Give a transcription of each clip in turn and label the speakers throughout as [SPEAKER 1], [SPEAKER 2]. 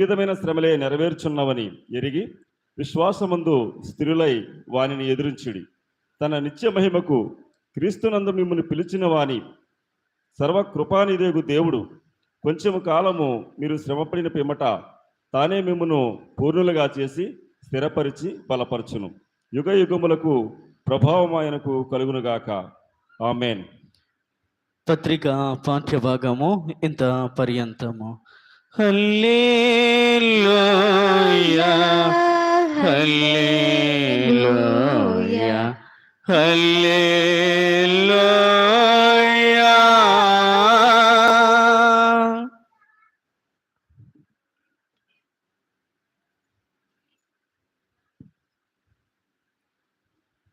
[SPEAKER 1] విధమైన శ్రమలే నెరవేర్చున్నవని ఎరిగి విశ్వాసమందు స్థిరులై వానిని ఎదురించుడి. తన నిత్య మహిమకు క్రీస్తునందు మిమ్మల్ని పిలిచిన వాని సర్వకృపానిదేగు దేవుడు కొంచెం కాలము మీరు శ్రమపడిన పిమ్మట తానే మిమ్మను పూర్ణులుగా చేసి స్థిరపరిచి బలపరచును. యుగ యుగములకు ప్రభావం ఆయనకు కలుగునుగాక. ఆమెన్.
[SPEAKER 2] పత్రిక పాఠ్యభాగము ఇంత పర్యంతము. Hallelujah hallelujah hallelujah.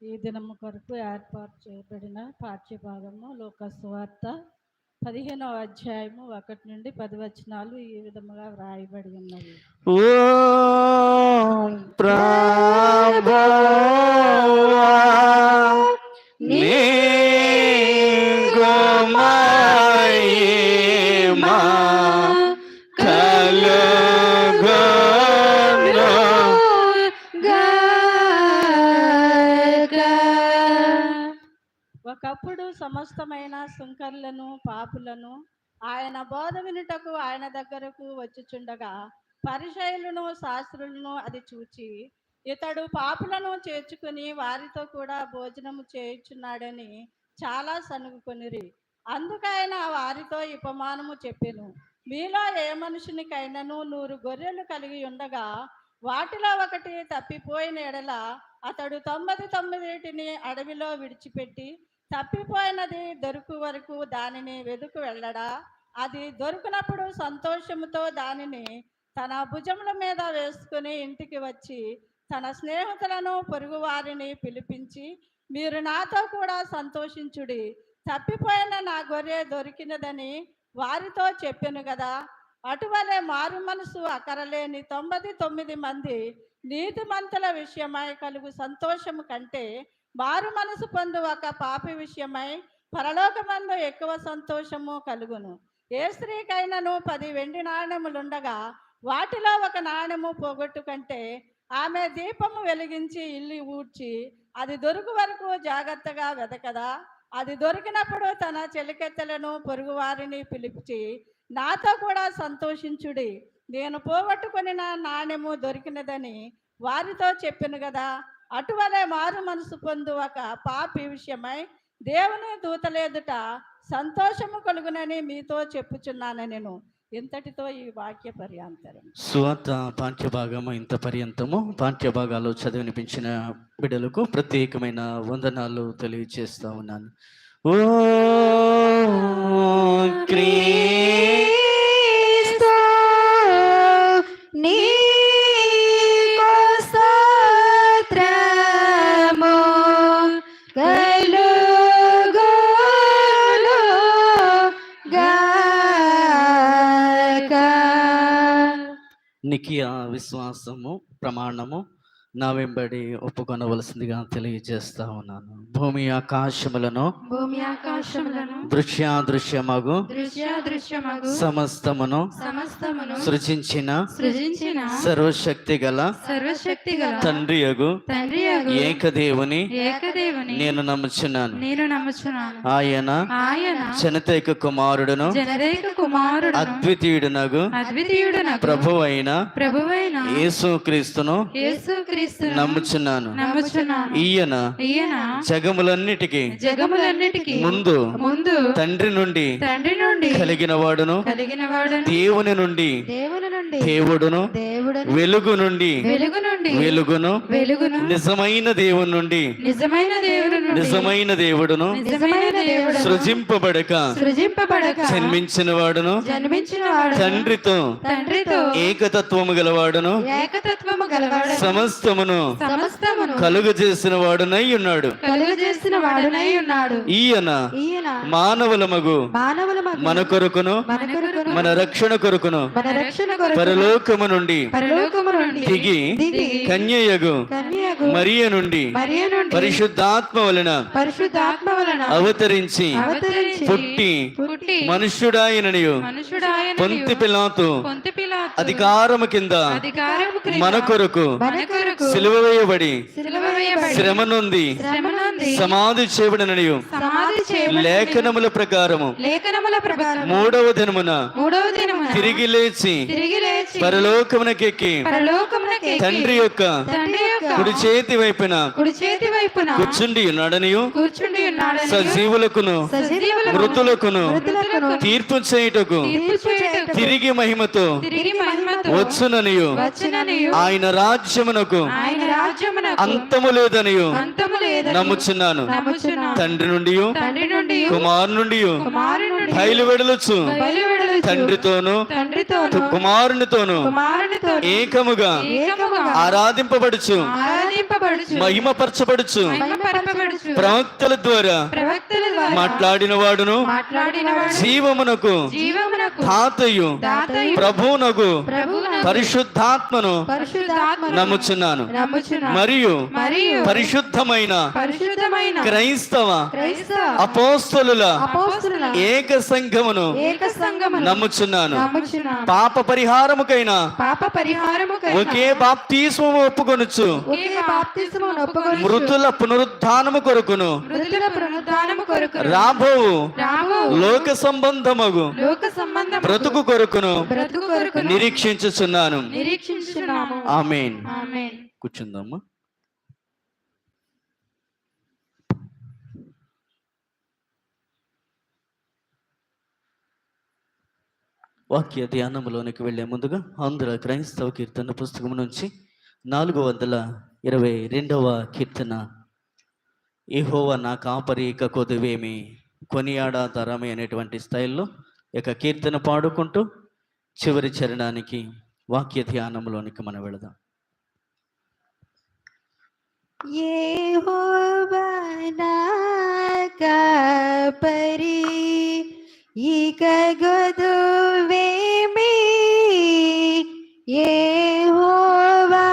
[SPEAKER 3] ఈ దినము కొరకు ఏర్పాటు చేయబడిన పాఠ్యభాగము లోకస్వార్త పదిహేనో అధ్యాయము ఒకటి నుండి పది వచనాలు ఈ విధముగా వ్రాయబడి ఉన్నవి.
[SPEAKER 2] ఓ ప్రభువా
[SPEAKER 3] సమస్తమైన సుంకర్లను పాపులను ఆయన బోధ వినుటకు ఆయన దగ్గరకు వచ్చుచుండగా పరిచయులను శాస్త్రులను అది చూచి ఇతడు పాపులను చేర్చుకుని వారితో కూడా భోజనము చేయుచున్నాడని చాలా సనుగుకొనిరి. అందుకైన వారితో ఉపమానము చెప్పెను. మీలో ఏ మనుషునికైనాను నూరు గొర్రెలు కలిగి ఉండగా వాటిలో ఒకటి తప్పిపోయిన ఎడల అతడు తొమ్మిది తొమ్మిదిటిని అడవిలో విడిచిపెట్టి తప్పిపోయినది దొరుకు వరకు దానిని వెదుకు వెళ్ళడా? అది దొరికినప్పుడు సంతోషముతో దానిని తన భుజముల మీద వేసుకుని ఇంటికి వచ్చి తన స్నేహితులను పొరుగు వారిని పిలిపించి మీరు నాతో కూడా సంతోషించుడి. తప్పిపోయిన నా గొర్రె దొరికినదని వారితో చెప్పాను కదా అటువలే మారు మనసు అకరలేని తొంభై తొమ్మిది మంది నీతిమంతుల విషయమై కలుగు సంతోషము కంటే మారు మనసు పొందు ఒక పాపి విషయమై పరలోకమందు ఎక్కువ సంతోషము కలుగును. ఏ స్త్రీకైనాను పది వెండి నాణెములుండగా వాటిలో ఒక నాణెము పోగొట్టు కంటే ఆమె దీపము వెలిగించి ఇల్లు ఊడ్చి అది దొరుకు వరకు జాగ్రత్తగా వెదకదా? అది దొరికినప్పుడు తన చెలికెత్తలను పొరుగువారిని పిలిచి నాతో కూడా సంతోషించుడి. నేను పోగొట్టుకుని నా నాణ్యము దొరికినదని వారితో చెప్పాను కదా అటువలే మారు మనసు పొందు ఒక పాపి విషయమై దేవుని దూతలేదుట సంతోషము కలుగునని మీతో చెప్పుచున్నాను నేను. ఇంతటితో ఈ వాక్య పర్యాంతరం.
[SPEAKER 2] స్వాత పాఠ్యభాగము ఇంత పర్యంతము. పాఠ్యభాగాలు చదివినిపించిన బిడ్డలకు ప్రత్యేకమైన వందనాలు తెలియజేస్తా ఉన్నాను. ఓ క్రీ నికియా విశ్వాసము ప్రమాణము నా వెంబడి ఒప్పుకొనవలసిందిగా తెలియజేస్తా ఉన్నాను. భూమి ఆకాశములను
[SPEAKER 4] భూమి ఆకాశములను
[SPEAKER 2] దృశ్యాదృశ్యమగు
[SPEAKER 4] దృశ్యాదృశ్యమగు
[SPEAKER 2] సమస్తమును
[SPEAKER 4] సమస్తమును
[SPEAKER 2] సృజించిన
[SPEAKER 4] సృజించిన
[SPEAKER 2] సర్వశక్తి గల
[SPEAKER 4] సర్వశక్తి గల
[SPEAKER 2] తండ్రియగు
[SPEAKER 4] తండ్రి
[SPEAKER 2] ఏకదేవుని
[SPEAKER 4] ఏకదేవుని
[SPEAKER 2] నేను నమ్ముచున్నాను.
[SPEAKER 4] నేను నమ్ముచున్నాను.
[SPEAKER 2] ఆయన
[SPEAKER 4] ఆయన
[SPEAKER 2] జనతేక కుమారుడును
[SPEAKER 4] జనరేక కుమారుడు
[SPEAKER 2] అద్వితీయుడునగు
[SPEAKER 4] అద్వితీయుడు
[SPEAKER 2] ప్రభు అయిన
[SPEAKER 4] ప్రభువైన
[SPEAKER 2] యేసు క్రీస్తును
[SPEAKER 4] యేసుక్రీస్తు
[SPEAKER 2] నమ్ముచున్నాను. ఈయన జగములన్నిటికీ
[SPEAKER 4] జగములన్నిటికీ
[SPEAKER 2] ముందు
[SPEAKER 4] ముందు
[SPEAKER 2] తండ్రి నుండి
[SPEAKER 4] తండ్రి నుండి
[SPEAKER 2] కలిగిన వాడును.
[SPEAKER 4] కలిగిన వాడు
[SPEAKER 2] దేవుని నుండి
[SPEAKER 4] దేవుని నుండి
[SPEAKER 2] దేవుడును.
[SPEAKER 4] దేవుడు
[SPEAKER 2] వెలుగు నుండి
[SPEAKER 4] వెలుగు నుండి
[SPEAKER 2] వెలుగును.
[SPEAKER 4] వెలుగును.
[SPEAKER 2] నిజమైన దేవుని నుండి
[SPEAKER 4] నిజమైన దేవుడు
[SPEAKER 2] నిజమైన దేవుడును. సృజింపబడక
[SPEAKER 4] సృజింపబడక
[SPEAKER 2] జన్మించిన వాడును.
[SPEAKER 4] జన్మించిన వాడు
[SPEAKER 2] తండ్రితో
[SPEAKER 4] తండ్రితో
[SPEAKER 2] ఏకతత్వము గలవాడును.
[SPEAKER 4] ఏకతత్వము గలవాడు
[SPEAKER 2] సమస్తమును సమస్తమును కలుగు చేసిన వాడునై ఉన్నాడు.
[SPEAKER 4] కలుగు చేసిన వాడునై ఉన్నాడు
[SPEAKER 2] ఈయన
[SPEAKER 4] మానవుల మధ్య
[SPEAKER 2] మన కొరకును
[SPEAKER 4] మన
[SPEAKER 2] రక్షణ కొరకును పరలోకము నుండి దిగి కన్యయగు మరియ నుండి పరిశుద్ధాత్మ వలన అవతరించి పుట్టి మనుష్యుడాయననియు పొంతి పిలాతు అధికారము కింద మన కొరకు
[SPEAKER 4] కొరకు
[SPEAKER 2] సిలువ వేయబడి శ్రమ
[SPEAKER 4] నుండి
[SPEAKER 2] సమాధి చేయబడిననియు
[SPEAKER 4] సమాధి చేయబడి
[SPEAKER 2] లేఖనముల ప్రకారము.
[SPEAKER 4] లేఖనముల ప్రకారం
[SPEAKER 2] మూడవ దినమున
[SPEAKER 4] మూడవ దినమున
[SPEAKER 2] తిరిగి లేచి
[SPEAKER 4] తిరిగి లేచి
[SPEAKER 2] పరలోకమునకెక్కి
[SPEAKER 4] పరలోకమునకి
[SPEAKER 2] తండ్రి యొక్క
[SPEAKER 4] తండ్రి యొక్క
[SPEAKER 2] కుడి చేతి వైపున
[SPEAKER 4] కుడి చేతి వైపున
[SPEAKER 2] కూర్చుండి ఉన్నాడనియు.
[SPEAKER 4] కూర్చుండి ఉన్నాడని
[SPEAKER 2] సజీవులకును
[SPEAKER 4] సజీవులకు
[SPEAKER 2] మృతులకును
[SPEAKER 4] మృతులకు
[SPEAKER 2] తీర్పు చేయుటకు తిరిగి మహిమతో
[SPEAKER 4] తిరిగి మహిమతో
[SPEAKER 2] వచ్చుననియు. ఆయన రాజ్యమునకు అంతము
[SPEAKER 4] లేదని
[SPEAKER 2] నమ్ముచున్నాను. తండ్రి నుండి కుమారు నుండి బయలువెడలుచు
[SPEAKER 4] బయలువెడలుచు
[SPEAKER 2] తండ్రితోను
[SPEAKER 4] తండ్రితోను.
[SPEAKER 2] కుమారునితోను
[SPEAKER 4] కుమారునితో
[SPEAKER 2] ఏకముగా ఆరాధింపబడుచు మహిమపరచబడుచు ప్రవక్తల ద్వారా మాట్లాడిన వాడును జీవమునకు తాతయు ప్రభువునకు పరిశుద్ధాత్మను
[SPEAKER 4] పరిశుద్ధాత్మ
[SPEAKER 2] నమ్ముచున్నాను. మరియు పరిశుద్ధమైన క్రైస్తవ
[SPEAKER 4] అపోస్తుల
[SPEAKER 2] ఏక సంఘమును నమ్ముచున్నాను. పాప పరిహారముకైన
[SPEAKER 4] పాప పరిహారము
[SPEAKER 2] ఒకే బాప్తిస్మము ఒప్పుకొనుచు. మృతుల పునరుద్ధానము కొరకును.
[SPEAKER 4] మృతుల పునరుద్ధానము కొరకు
[SPEAKER 2] రాబోవు.
[SPEAKER 4] రాబో
[SPEAKER 2] లోక సంబంధమగు.
[SPEAKER 4] లోక సంబంధం
[SPEAKER 2] బ్రతుకు కొరకును.
[SPEAKER 4] బ్రతుకు కొరకు
[SPEAKER 2] నిరీక్షించుచున్నాను.
[SPEAKER 4] నిరీక్షించున్నాము
[SPEAKER 2] ఆమెన్.
[SPEAKER 4] ఆమేన్.
[SPEAKER 2] కూర్చుందమ్మా. వాక్య ధ్యానంలోనికి వెళ్ళే ముందుగా ఆంధ్ర క్రైస్తవ కీర్తన పుస్తకం నుంచి నాలుగు వందల ఇరవై రెండవ కీర్తన. ఏహోవ నా కాపరి ఇక కొదువేమి కొనియాడా తరమే అనేటువంటి స్థాయిలో ఇక కీర్తన పాడుకుంటూ చివరి చరణానికి వాక్య ధ్యానంలోనికి మనం వెళదాం.
[SPEAKER 4] ఏ నా కాపరి ఇక గొదువేమి యెహోవా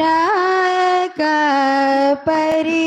[SPEAKER 4] నా కాపరి పచ్చిక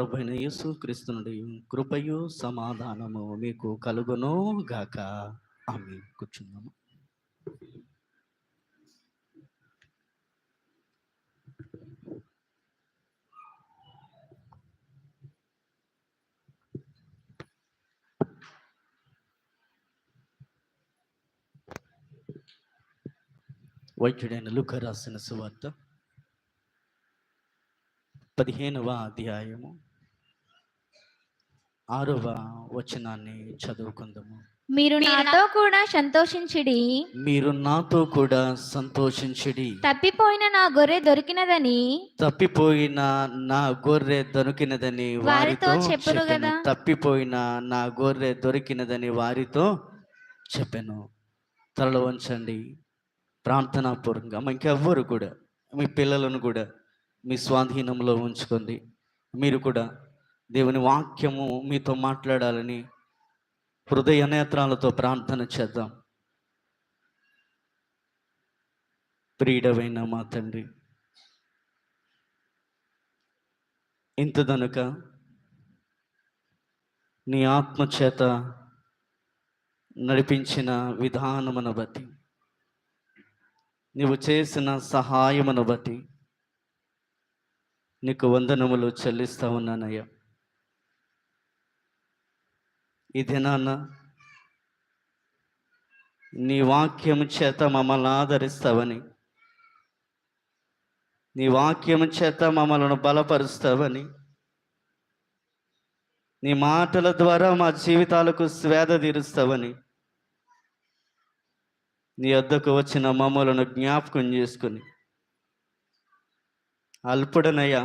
[SPEAKER 5] ప్రభు
[SPEAKER 2] అయిన యేసు క్రీస్తునుడి కృపయు సమాధానము మీకు కలుగును గాక. ఆమె కూర్చుందాము. వైద్యుడైన లుక రాసిన సువార్త పదిహేనవ అధ్యాయము. ఆరవ వచనాన్ని చదువుకుందాము.
[SPEAKER 6] మీరు నాతో కూడా సంతోషించిడి.
[SPEAKER 2] మీరు నాతో కూడా సంతోషించుడి.
[SPEAKER 6] తప్పిపోయిన నా గొర్రె దొరికినదని.
[SPEAKER 2] తప్పిపోయిన నా గొర్రె దొరికినదని
[SPEAKER 6] వారితో
[SPEAKER 2] చెప్పెను.
[SPEAKER 6] గదా.
[SPEAKER 2] తప్పిపోయిన నా గొర్రె దొరికినదని వారితో చెప్పాను. తలలో వంచండి ప్రార్థనాపూర్వకంగా. మా ఇంకెవ్వరు కూడా మీ పిల్లలను కూడా మీ స్వాధీనంలో ఉంచుకోండి. మీరు కూడా దేవుని వాక్యము మీతో మాట్లాడాలని హృదయ నేత్రాలతో ప్రార్థన చేద్దాం. ప్రియుడవైన మా తండ్రి ఇంత దనుక నీ ఆత్మ చేత నడిపించిన విధానమును బట్టి నీవు చేసిన సహాయమును బట్టి నీకు వందనములు చెల్లిస్తా ఉన్నానయ్యా. ఈ దినాన నీ వాక్యము చేత మమ్మల్ని ఆదరిస్తావని నీ వాక్యము చేత మమ్మల్ని బలపరుస్తావని నీ మాటల ద్వారా మా జీవితాలకు స్వేద తీరుస్తావని నీ వద్దకు వచ్చిన మమ్మలను జ్ఞాపకం చేసుకుని అల్పుడనయ్యా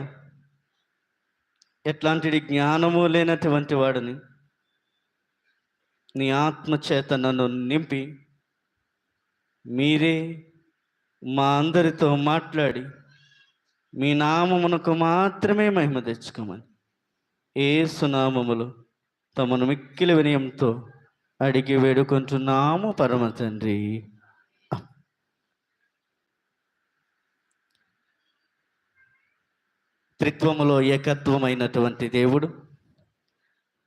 [SPEAKER 2] ఎట్లాంటి జ్ఞానము లేనటువంటి వాడిని నీ ఆత్మచేత నన్ను నింపి మీరే మా అందరితో మాట్లాడి మీ నామమునకు మాత్రమే మహిమ తెచ్చుకోమని. ఏ సునామములు తమను మిక్కిలి వినయంతో అడిగి వేడుకుంటున్నాము పరమ తండ్రి. త్రిత్వములో ఏకత్వమైనటువంటి దేవుడు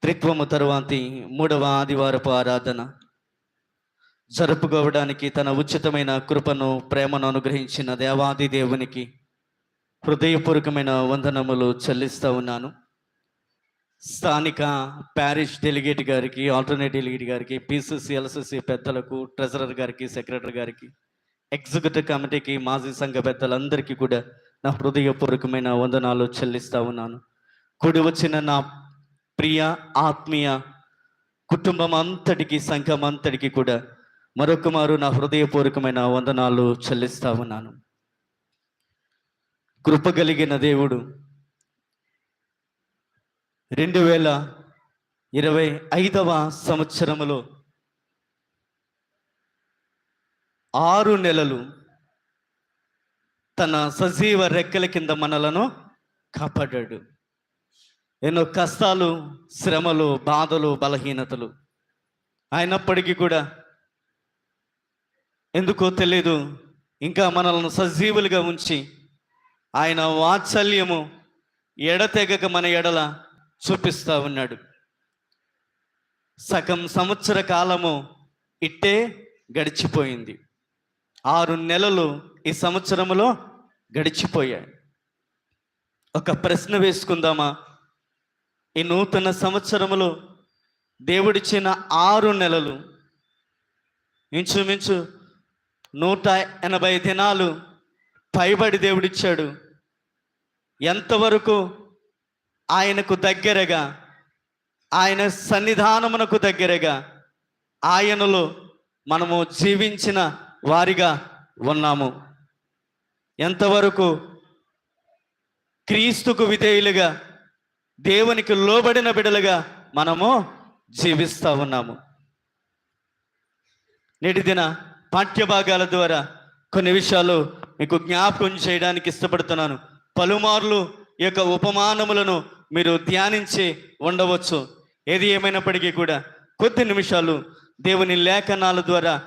[SPEAKER 2] త్రిత్వము తరువాతి మూడవ ఆదివారపు ఆరాధన. జరుపుకోవడానికి తన ఉచితమైన కృపను ప్రేమను అనుగ్రహించిన దేవాది దేవునికి హృదయపూర్వకమైన వందనములు చెల్లిస్తూ ఉన్నాను. స్థానిక ప్యారిష్ డెలిగేట్ గారికి ఆల్టర్నేట్ డెలిగేట్ గారికి పిసిసి ఎల్సిసి పెద్దలకు ట్రెజరర్ గారికి సెక్రటరీ గారికి ఎగ్జిక్యూటివ్ కమిటీకి మాజీ సంఘ పెద్దలందరికీ కూడా నా హృదయపూర్వకమైన వందనాలు చెల్లిస్తూ ఉన్నాను. కుడి వచ్చిన నా ప్రియ ఆత్మీయ కుటుంబం అంతటికి సంఘం అంతటికి కూడా మరొక మారు నా హృదయపూర్వకమైన వందనాలు చెల్లిస్తా ఉన్నాను. కృప కలిగిన దేవుడు రెండు వేల ఇరవై ఐదవ సంవత్సరములో ఆరు నెలలు తన సజీవ రెక్కల కింద మనలను కాపాడాడు. ఎన్నో కష్టాలు శ్రమలు బాధలు బలహీనతలు. అయినప్పటికీ కూడా ఎందుకో తెలియదు ఇంకా మనల్ని సజీవులుగా ఉంచి ఆయన వాత్సల్యము ఎడతెగక మన ఎడల చూపిస్తూ ఉన్నాడు. సగం సంవత్సర కాలము ఇట్టే గడిచిపోయింది. ఆరు నెలలు ఈ సంవత్సరములో గడిచిపోయాయి. ఒక ప్రశ్న వేసుకుందామా? ఈ నూతన సంవత్సరములో దేవుడిచ్చిన ఆరు నెలలు. ఇంచుమించు నూట ఎనభై దినాలు పైబడి దేవుడిచ్చాడు. ఎంతవరకు ఆయనకు దగ్గరగా ఆయన సన్నిధానమునకు దగ్గరగా ఆయనలో మనము జీవించిన వారిగా ఉన్నాము. ఎంతవరకు క్రీస్తుకు విధేయులుగా దేవునికి లోబడిన బిడలుగా మనము జీవిస్తూ ఉన్నాము. నేటి దిన పాఠ్యభాగాల ద్వారా కొన్ని విషయాలు మీకు జ్ఞాపకం చేయడానికి ఇష్టపడుతున్నాను. పలుమార్లు ఈ యొక్క ఉపమానములను మీరు ధ్యానించి ఉండవచ్చు. ఏది ఏమైనప్పటికీ కూడా కొద్ది నిమిషాలు దేవుని లేఖనాల ద్వారా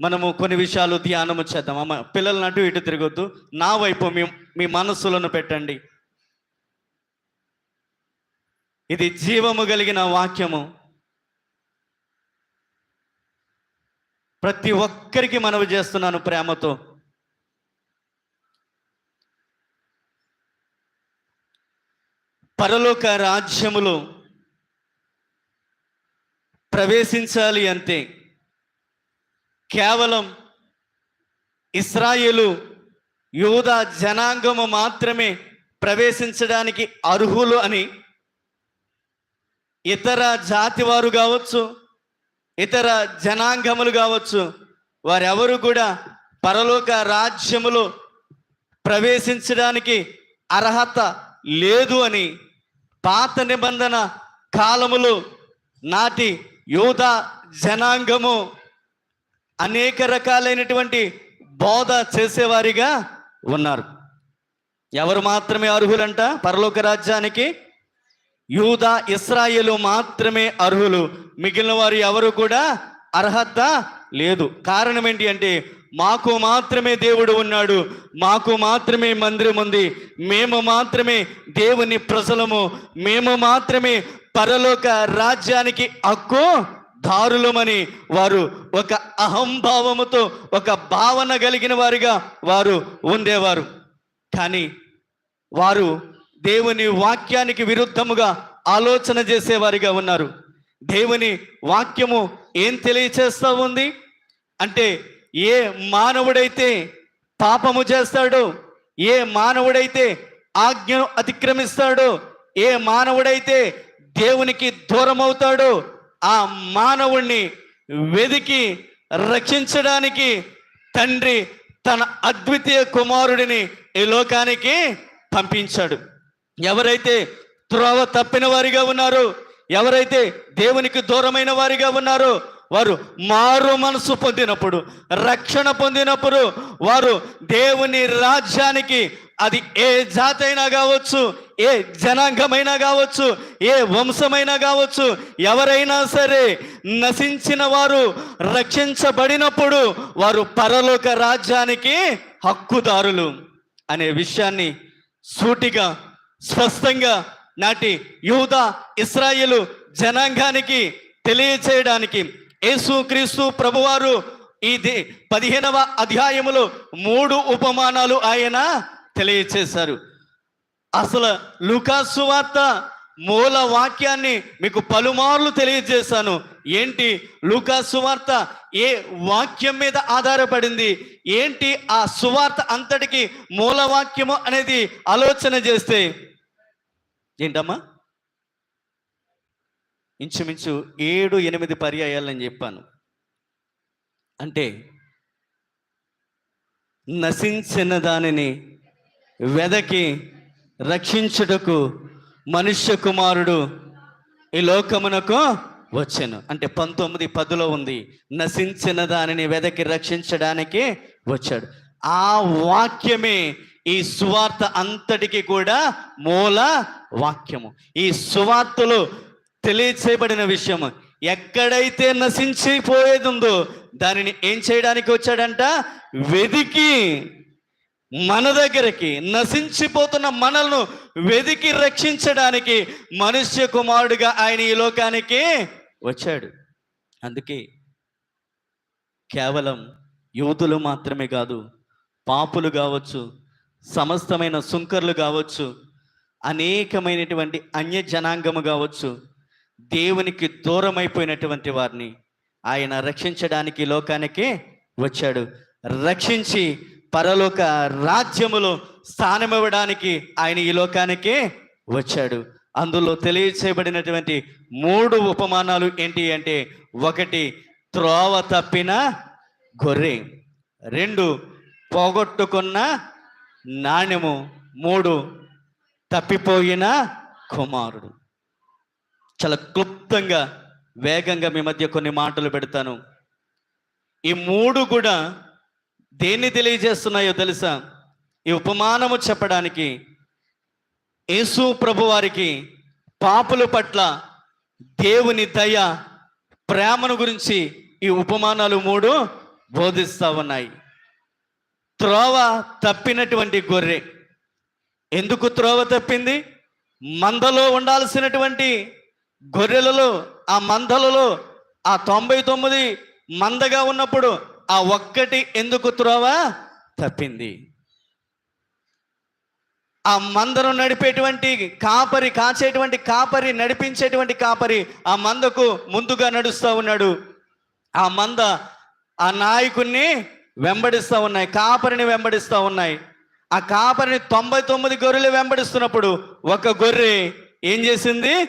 [SPEAKER 2] మనము కొన్ని విషయాలు ధ్యానము చేద్దాం. అమ్మ పిల్లలను అటు ఇటు తిరగొద్దు. నా వైపు మీ మీ మనస్సులను పెట్టండి. ఇది జీవము కలిగిన వాక్యము. ప్రతి ఒక్కరికి మనవి చేస్తున్నాను ప్రేమతో. పరలోక రాజ్యములో ప్రవేశించాలి అంటే కేవలం ఇస్రాయేలు యూద జనాంగము మాత్రమే ప్రవేశించడానికి అర్హులు అని ఇతర జాతి వారు కావచ్చు ఇతర జనాంగములు కావచ్చు వారెవరు కూడా పరలోక రాజ్యములో ప్రవేశించడానికి అర్హత లేదు అని పాత నిబంధన కాలములు నాటి యూద జనాంగము అనేక రకాలైనటువంటి బోధ చేసేవారిగా ఉన్నారు. ఎవరు మాత్రమే అర్హులంట పరలోక రాజ్యానికి? యూదా ఇస్రాయేలు మాత్రమే అర్హులు. మిగిలిన వారు ఎవరు కూడా అర్హత లేదు. కారణం ఏంటి అంటే మాకు మాత్రమే దేవుడు ఉన్నాడు. మాకు మాత్రమే మందిరం ఉంది. మేము మాత్రమే దేవుని ప్రజలము. మేము మాత్రమే పరలోక రాజ్యానికి హక్కు దారులమని వారు ఒక అహంభావముతో ఒక భావన కలిగిన వారిగా వారు ఉండేవారు. కానీ వారు దేవుని వాక్యానికి విరుద్ధముగా ఆలోచన చేసేవారిగా ఉన్నారు. దేవుని వాక్యము ఏం తెలియచేస్తూ ఉంది? అంటే ఏ మానవుడైతే పాపము చేస్తాడో ఏ మానవుడైతే ఆజ్ఞను అతిక్రమిస్తాడో ఏ మానవుడైతే దేవునికి దూరం అవుతాడో ఆ మానవుణ్ణి వెదికి రక్షించడానికి తండ్రి తన అద్వితీయ కుమారుడిని ఈ లోకానికి పంపించాడు. ఎవరైతే త్రోవ తప్పిన వారిగా ఉన్నారో ఎవరైతే దేవునికి దూరమైన వారిగా ఉన్నారో వారు మారు మనసు పొందినప్పుడు రక్షణ పొందినప్పుడు వారు దేవుని రాజ్యానికి అది ఏ జాతి అయినా కావచ్చు ఏ జనాంగమైనా కావచ్చు ఏ వంశమైనా కావచ్చు ఎవరైనా సరే నశించిన వారు రక్షించబడినప్పుడు వారు పరలోక రాజ్యానికి హక్కుదారులు అనే విషయాన్ని సూటిగా స్పష్టంగా నాటి యూద ఇస్రాయిలు జనాంగానికి తెలియచేయడానికి యేసుక్రీస్తు ప్రభువారు ఇది పదిహేనవ అధ్యాయములో మూడు ఉపమానాలు ఆయన తెలియచేశారు. అసలు లుకాసు వార్త మూల వాక్యాన్ని మీకు పలుమార్లు తెలియజేశాను. ఏంటి లూకా సువార్త ఏ వాక్యం మీద ఆధారపడింది? ఏంటి ఆ సువార్త అంతటికి మూల వాక్యము అనేది ఆలోచన చేస్తే ఏంటమ్మా? ఇంచుమించు ఏడు ఎనిమిది పర్యాయాలని చెప్పాను. అంటే నశించిన దానిని వెదకి రక్షించుటకు మనుష్య కుమారుడు ఈ లోకమునకు వచ్చాను. అంటే పంతొమ్మిది పదిలో ఉంది. నశించిన దానిని వెదకి రక్షించడానికి వచ్చాడు. ఆ వాక్యమే ఈ సువార్త అంతటికి కూడా మూల వాక్యము. ఈ సువార్తలో తెలియచేయబడిన విషయం ఎక్కడైతే నశించిపోయేది ఉందో దానిని ఏం చేయడానికి వచ్చాడంట? వెదికి మన దగ్గరికి నశించిపోతున్న మనల్ని వెదికి రక్షించడానికి మనుష్య కుమారుడుగా ఆయన ఈ లోకానికి వచ్చాడు. అందుకే కేవలం యూదులు మాత్రమే కాదు పాపులు కావచ్చు సమస్తమైన సుంకర్లు కావచ్చు అనేకమైనటువంటి అన్య జనాంగము కావచ్చు దేవునికి దూరమైపోయినటువంటి వారిని ఆయన రక్షించడానికి ఈ లోకానికి వచ్చాడు. రక్షించి పరలోక రాజ్యములో స్థానమివ్వడానికి ఆయన ఈ లోకానికి వచ్చాడు. అందులో తెలియచేయబడినటువంటి మూడు ఉపమానాలు ఏంటి అంటే ఒకటి త్రోవ తప్పిన గొర్రె రెండు పోగొట్టుకున్న నాణ్యము మూడు తప్పిపోయిన కుమారుడు. చాలా క్లుప్తంగా వేగంగా మీ మధ్య కొన్ని మాటలు పెడతాను. ఈ మూడు కూడా దేన్ని తెలియజేస్తున్నాయో తెలుసా? ఈ ఉపమానము చెప్పడానికి యేసు ప్రభు వారికి పాపుల పట్ల దేవుని దయ ప్రేమను గురించి ఈ ఉపమానాలు మూడు బోధిస్తూ ఉన్నాయి. త్రోవ తప్పినటువంటి గొర్రె. ఎందుకు త్రోవ తప్పింది? మందలో ఉండాల్సినటువంటి గొర్రెలలో ఆ మందలలో ఆ తొంభై తొమ్మిది మందగా ఉన్నప్పుడు ఆ ఒక్కటి ఎందుకు త్రోవ తప్పింది? ఆ మందను నడిపేటువంటి కాపరి కాచేటువంటి కాపరి నడిపించేటువంటి కాపరి ఆ మందకు ముందుగా నడుస్తూ ఉన్నాడు. ఆ మంద ఆ నాయకుణ్ణి వెంబడిస్తూ ఉన్నాయి. కాపరిని వెంబడిస్తూ ఉన్నాయి. ఆ కాపరిని తొంభై తొమ్మిది గొర్రెలు వెంబడిస్తున్నప్పుడు ఒక గొర్రె ఏం చేసింది?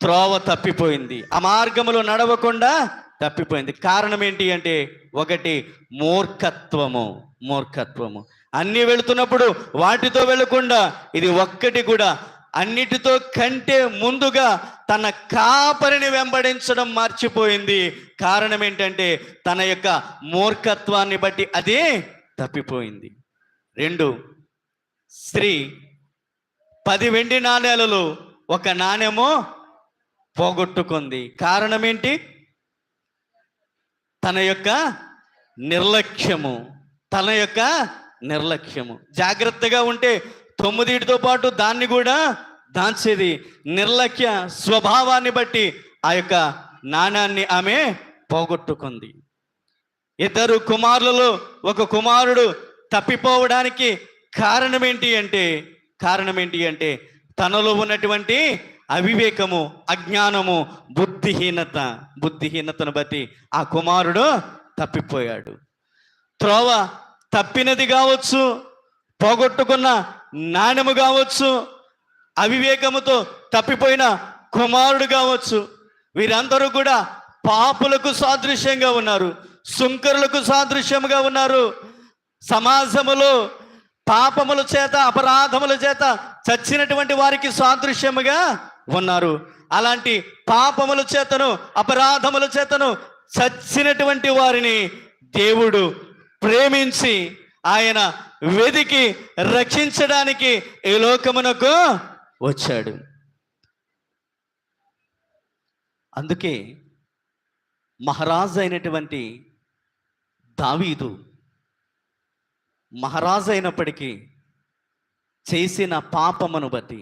[SPEAKER 2] త్రోవ తప్పిపోయింది. ఆ మార్గములో నడవకుండా తప్పిపోయింది. కారణం ఏంటి అంటే ఒకటి మూర్ఖత్వము మూర్ఖత్వము. అన్ని వెళుతున్నప్పుడు వాటితో వెళ్ళకుండా ఇది ఒక్కటి కూడా. అన్నిటితో కంటే ముందుగా తన కాపరిని వెంబడించడం మర్చిపోయింది. కారణం ఏంటంటే తన యొక్క మూర్ఖత్వాన్ని బట్టి అది తప్పిపోయింది. రెండు స్త్రీ పది వెండి నాణేలలో ఒక నాణ్యము పోగొట్టుకుంది. కారణం ఏంటి? తన యొక్క నిర్లక్ష్యము. తన యొక్క నిర్లక్ష్యము. జాగ్రత్తగా ఉంటే తొమ్మిదిటితో పాటు దాన్ని కూడా దాచేది నిర్లక్ష్య స్వభావాన్ని బట్టి ఆ యొక్క నాణ్యాన్ని ఆమె పోగొట్టుకుంది. ఇద్దరు కుమారులలో ఒక కుమారుడు తప్పిపోవడానికి కారణం ఏంటి అంటే కారణం ఏంటి అంటే తనలో ఉన్నటువంటి అవివేకము అజ్ఞానము బుద్ధిహీనత బుద్ధిహీనతను బట్టి ఆ కుమారుడు తప్పిపోయాడు. త్రోవ తప్పినది కావచ్చు పోగొట్టుకున్న నాణ్యము కావచ్చు అవివేకముతో తప్పిపోయిన కుమారుడు కావచ్చు. వీరందరూ కూడా పాపులకు సాదృశ్యంగా ఉన్నారు. సుంకరులకు సాదృశ్యముగా ఉన్నారు. సమాజములో పాపముల చేత అపరాధముల చేత చచ్చినటువంటి వారికి సాదృశ్యముగా ఉన్నారు. అలాంటి పాపముల చేతను అపరాధముల చేతను చచ్చినటువంటి వారిని దేవుడు ప్రేమించి ఆయన వెదికి రక్షించడానికి ఈ లోకమునకు వచ్చాడు. అందుకే మహారాజు అయినటువంటి దావీదు మహారాజు అయినప్పటికీ చేసిన పాపమును బట్టి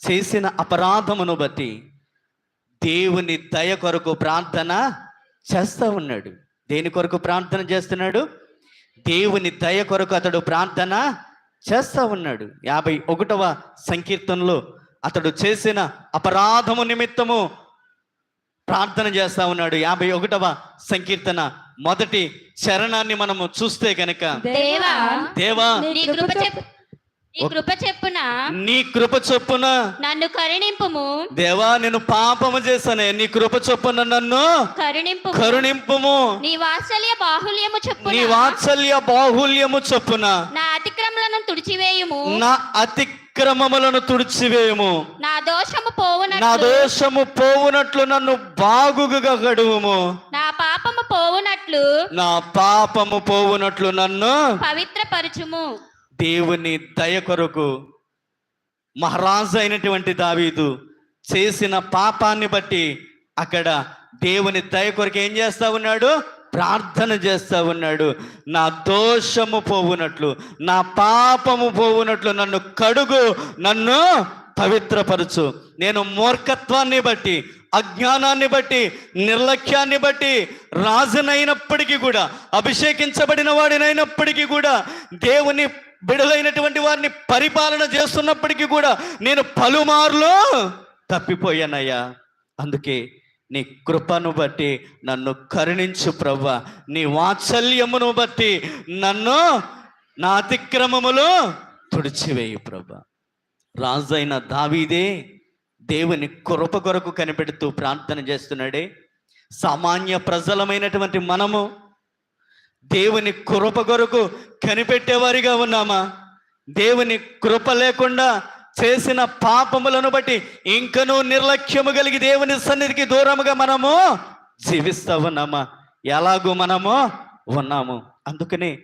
[SPEAKER 2] చేసిన అపరాధమును బట్టి దేవుని దయ కొరకు ప్రార్థన చేస్తూ ఉన్నాడు. దేని కొరకు ప్రార్థన చేస్తున్నాడు? దేవుని దయ కొరకు అతడు ప్రార్థన చేస్తూ ఉన్నాడు. యాభై ఒకటవ సంకీర్తనలో అతడు చేసిన అపరాధము నిమిత్తము ప్రార్థన చేస్తా ఉన్నాడు. యాభై ఒకటవ సంకీర్తన మొదటి చరణాన్ని మనము చూస్తే గనక
[SPEAKER 7] దేవా
[SPEAKER 2] దేవా
[SPEAKER 7] నీ కృప చెప్పు నీ కృప చెప్పున?
[SPEAKER 2] నీ కృప చొప్పున?
[SPEAKER 7] నన్ను కరుణింపుము.
[SPEAKER 2] దేవా నేను పాపము చేశానే. నీ కృప చొప్పున నన్ను
[SPEAKER 7] కరుణింపు
[SPEAKER 2] కరుణింపుము.
[SPEAKER 7] నీ వాత్సల్య బాహుల్యము
[SPEAKER 2] నీ
[SPEAKER 7] చెప్పున
[SPEAKER 2] వాత్సల్య బాహుల్యము చొప్పున.
[SPEAKER 7] నా అతిక్రమలను తుడిచివేయుము.
[SPEAKER 2] నా అతిక్రమములను తుడిచివేయము.
[SPEAKER 7] నా దోషము
[SPEAKER 2] నా
[SPEAKER 7] పోవునట్లు
[SPEAKER 2] దోషము పోవునట్లు నన్ను బాగుగా గడువుము.
[SPEAKER 7] నా పాపము పోవునట్లు.
[SPEAKER 2] నా పాపము పోవునట్లు నన్ను
[SPEAKER 7] పవిత్రపరచుము.
[SPEAKER 2] దేవుని దయ కొరకు మహారాజు అయినటువంటి దావీదు చేసిన పాపాన్ని బట్టి అక్కడ దేవుని దయ కొరకు ఏం చేస్తా ఉన్నాడు? ప్రార్థన చేస్తా ఉన్నాడు. నా దోషము పోవునట్లు నా పాపము పోవునట్లు నన్ను కడుగు నన్ను పవిత్రపరచు. నేను మూర్ఖత్వాన్ని బట్టి అజ్ఞానాన్ని బట్టి నిర్లక్ష్యాన్ని బట్టి రాజునైనప్పటికీ కూడా అభిషేకించబడిన వాడినైనప్పటికీ కూడా దేవుని బిడలైనటువంటి వారిని పరిపాలన చేస్తున్నప్పటికీ కూడా నేను పలుమార్లు తప్పిపోయానయ్యా. అందుకే నీ కృపను బట్టి నన్ను కరుణించు ప్రవ్వ. నీ వాత్సల్యమును బట్టి నన్ను నా అతిక్రమములు తుడిచివేయు ప్రభ రాజైన దావీదే దేవుని కృప కొరకు కనిపెడుతూ ప్రార్థన చేస్తున్నాడే. సామాన్య ప్రజలమైనటువంటి మనము దేవుని కృప కొరకు కనిపెట్టేవారిగా ఉన్నామా? దేవుని కృప లేకుండా చేసిన పాపములను బట్టి ఇంకనూ నిర్లక్ష్యము కలిగి దేవుని సన్నిధికి దూరముగా మనము జీవిస్తా ఉన్నామా? ఎలాగూ మనము ఉన్నాము. అందుకనే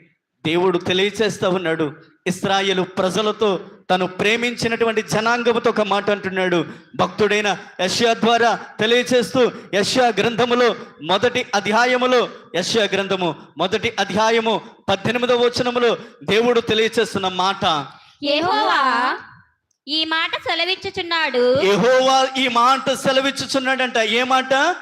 [SPEAKER 2] దేవుడు తెలియచేస్తా ఉన్నాడు. ఇస్రాయేలు ప్రజలతో తను ప్రేమించినటువంటి జనాంగముతో ఒక మాట అంటున్నాడు. భక్తుడైన యష్యా ద్వారా తెలియచేస్తూ యష్యా గ్రంథములో మొదటి అధ్యాయములో యష్యా గ్రంథము మొదటి అధ్యాయము పద్దెనిమిదవ వచనములో దేవుడు తెలియచేస్తున్న మాట.
[SPEAKER 7] ఈ మాట సెలవిచ్చుచున్నాడు.
[SPEAKER 2] యెహోవా ఈ మాట సెలవిచ్చుచున్నాడంట. ఏ మాట?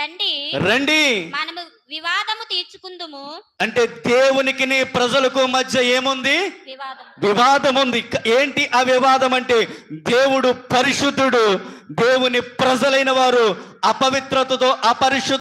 [SPEAKER 7] రండి.
[SPEAKER 2] రండి.
[SPEAKER 7] మనము వివాదము తీర్చుకుందుము.
[SPEAKER 2] అంటే దేవునికి ప్రజలకు మధ్య ఏముంది?
[SPEAKER 7] వివాదం.
[SPEAKER 2] వివాదం ఉంది ఏంటి ఆ వివాదం అంటే? దేవుడు పరిశుద్ధుడు. దేవుని ప్రజలైన వారు అపవిత్రతతో అపరిశుద్ధ